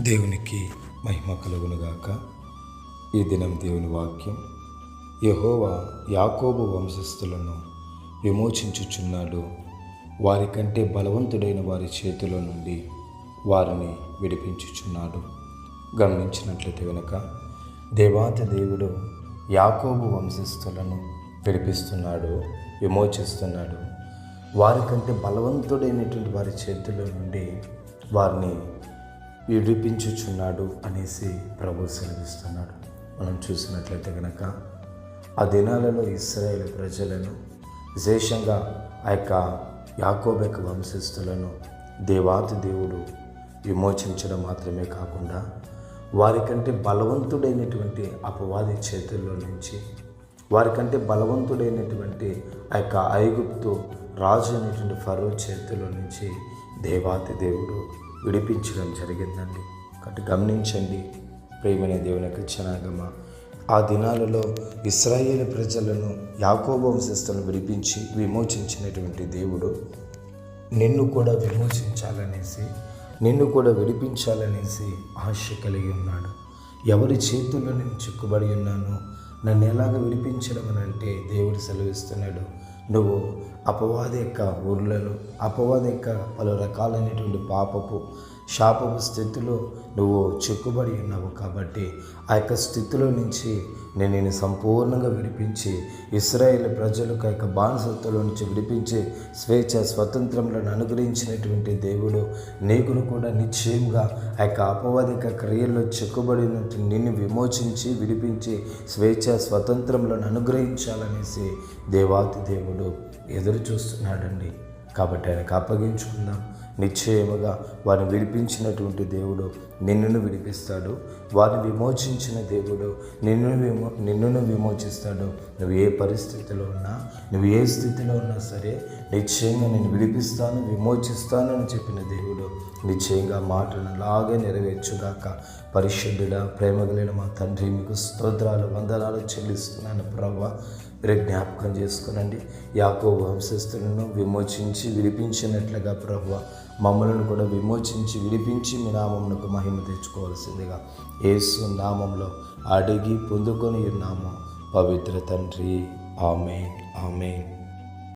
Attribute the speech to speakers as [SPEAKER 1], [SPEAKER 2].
[SPEAKER 1] దేవునికి మహిమ కలుగునుగాక. ఈ దినం దేవుని వాక్యం. యహోవా యాకోబు వంశస్థులను విమోచించుచున్నాడు. వారికంటే బలవంతుడైన వారి చేతిలో నుండి వారిని విడిపించుచున్నాడు. గమనించినట్లయితే వెనుక దేవాత దేవుడు యాకోబు వంశస్థులను విడిపిస్తున్నాడు విమోచిస్తున్నాడు. వారికంటే బలవంతుడైనటువంటి వారి చేతిలో నుండి వారిని విడిపించుచున్నాడు అనేసి ప్రభు సెలవిస్తున్నాడు. మనం చూసినట్లయితే కనుక ఆ దినాలలో ఇస్రాయేల్ ప్రజలను విశేషంగా ఆ యొక్క యాకోబెక్ వంశస్థులను దేవాతి దేవుడు విమోచించడం మాత్రమే కాకుండా వారికంటే బలవంతుడైనటువంటి అపవాది చేతుల్లో నుంచి వారికంటే బలవంతుడైనటువంటి ఆ యొక్క ఐగుప్తు రాజు అయినటువంటి ఫరో చేతిలో నుంచి దేవాతి దేవుడు విడిపించడం జరిగిందండి. కాబట్టి గమనించండి ప్రేమైన దేవుని యొక్క జనాగమ. ఆ దినాలలో ఇస్రాయేల్ ప్రజలను యాకోబ వంశస్థులను విడిపించి విమోచించినటువంటి దేవుడు నిన్ను కూడా విమోచించాలనేసి నిన్ను కూడా విడిపించాలనేసి ఆశ కలిగి ఉన్నాడు. ఎవరి చేతుల్లో నేను చిక్కుబడి ఉన్నాను నన్ను ఎలాగ విడిపించడం అని అంటే దేవుడు సెలవిస్తున్నాడు. నువ్వు అపవాది యొక్క ఊర్లలో అపవాది యొక్క పలు రకాలైనటువంటి పాపపు శాపపు స్థితిలో నువ్వు చిక్కుబడి ఉన్నావు కాబట్టి ఆ యొక్క స్థితిలో నుంచి నేను నేను సంపూర్ణంగా విడిపించి ఇస్రాయేల్ ప్రజలకు ఆ యొక్క బానిసత్వంలో నుంచి విడిపించి స్వేచ్ఛ స్వతంత్రంలను అనుగ్రహించినటువంటి దేవుడు నీకును కూడా నిశ్చయంగా ఆ యొక్క అపవాదిక క్రియల్లో చిక్కుబడినట్టు నిన్ను విమోచించి విడిపించి స్వేచ్ఛ స్వతంత్రంలను అనుగ్రహించాలనేసి దేవాతి దేవుడు ఎదురు చూస్తున్నాడండి కాబట్టి ఆయనకు అప్పగించుకుందాం. నిశ్చయముగా వారిని విడిపించినటువంటి దేవుడు నిన్నును విడిపిస్తాడు. వారిని విమోచించిన దేవుడు నిన్ను విమో నిన్నును విమోచిస్తాడు. నువ్వు ఏ పరిస్థితిలో ఉన్నా నువ్వు ఏ స్థితిలో ఉన్నా సరే నిశ్చయంగా నేను విడిపిస్తాను విమోచిస్తాను అని చెప్పిన దేవుడు నిశ్చయంగా మాటను అలాగే నెరవేర్చుగాక. పరిశుద్ధుడ ప్రేమ కలిగిన మా తండ్రి మీకు స్తోత్రాలు వందనాలు చెల్లిస్తున్నాను ప్రవ్వ మీరు జ్ఞాపకం చేసుకునండి. యాకో వంశస్థులను విమోచించి విడిపించినట్లుగా ప్రభు. మమ్మలను కూడా విమోచించి విడిపించి మీ నామమునకు మహిమ తెచ్చుకోవాల్సిందిగా యేసు నామంలో అడిగి పొందుకొని ఉన్నాము. పవిత్ర తండ్రి. ఆమె ఆమె